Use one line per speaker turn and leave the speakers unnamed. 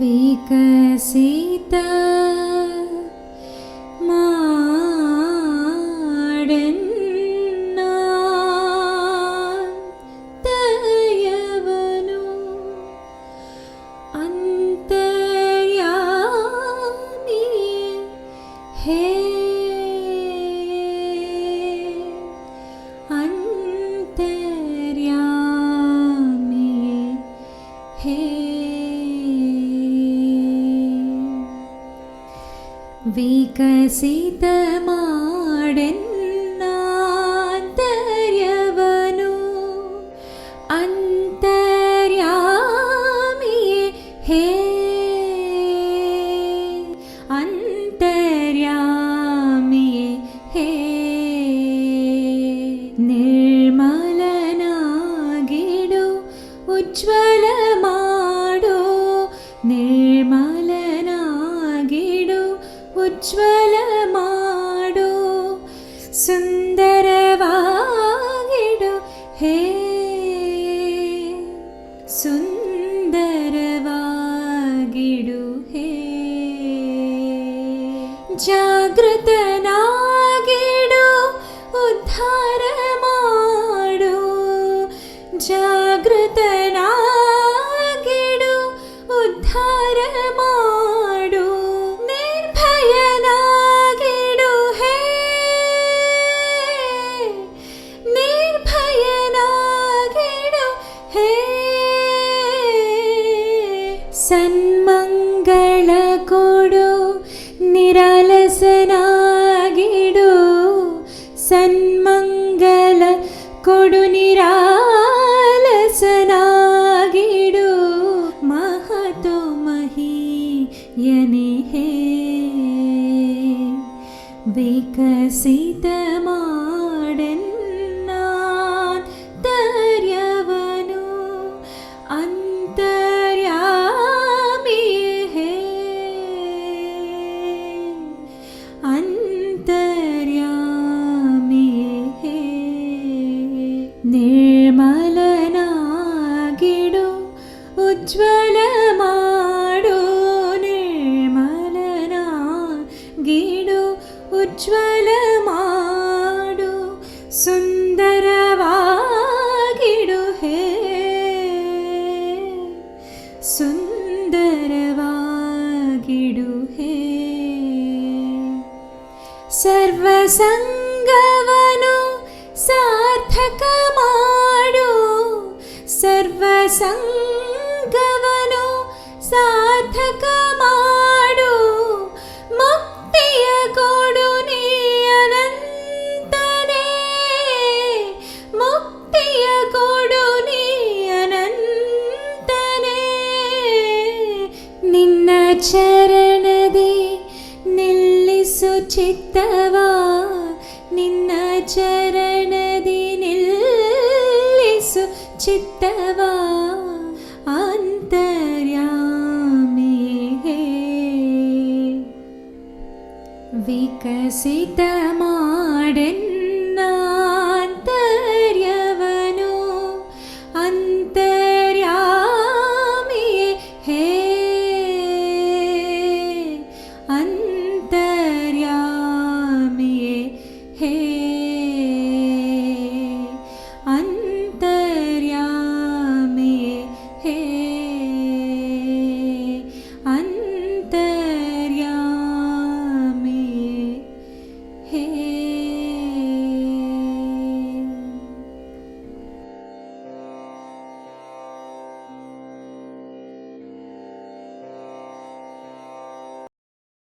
विकसिता വികസിതമാടന്നാന്തര്യവനു. അന്തര്യാമിയെ ഹേ. അന്തര്യാമിയെ ഹേ. നിർമ്മലനാകിടു ഉജ്ജ്വലമാടോ ಪ್ರಜ್ವಲಮಾಡು ಸುಂದರವಾಗಿಡು ಹೇ ಸುಂದರವಾಗಿಡು ಹೇ ಜಾಗೃತ ಸನ್ಮಂಗಳ ಕೊಡು ನಿರಾಲಸನಾಗಿಡು ಸನ್ಮಂಗಲ ಕೊಡು ನಿರಾಲಸನಾಗಿಡು ಮಹತೋ ಮಹೀಯನೆ ಹೇ ವಿಕಸಿತ ಮಾಡನ್ನಾಂತರ್ಯವನು ഉജ്വലമാടോ നിർമ്മലനാകിടു ഉജ്വലമാടു സുന്ദരവാകിടു ഹേ. സുന്ദരവാകിടു ഹേ. സർവസംഗവനു സാർത്ഥകമാടു സർവസംഗ ಸರ್ವಸಂಗವನು ಸಾರ್ಥಕ ಮಾಡು ಮುಕ್ತಿಯ ಕೊಡು ನೀ ಅನಂತನೇ ಮುಕ್ತಿಯ ಕೊಡು ನೀ ಅನಂತನೇ ನಿನ್ನ ಚರಣದಿ ನಿಲ್ಲಿಸು ಚಿತ್ತವಾ. ನಿನ್ನ ಚರಣದಿ ನಿಲ್ಲಿಸು ಚಿತ್ತವಾ. सीता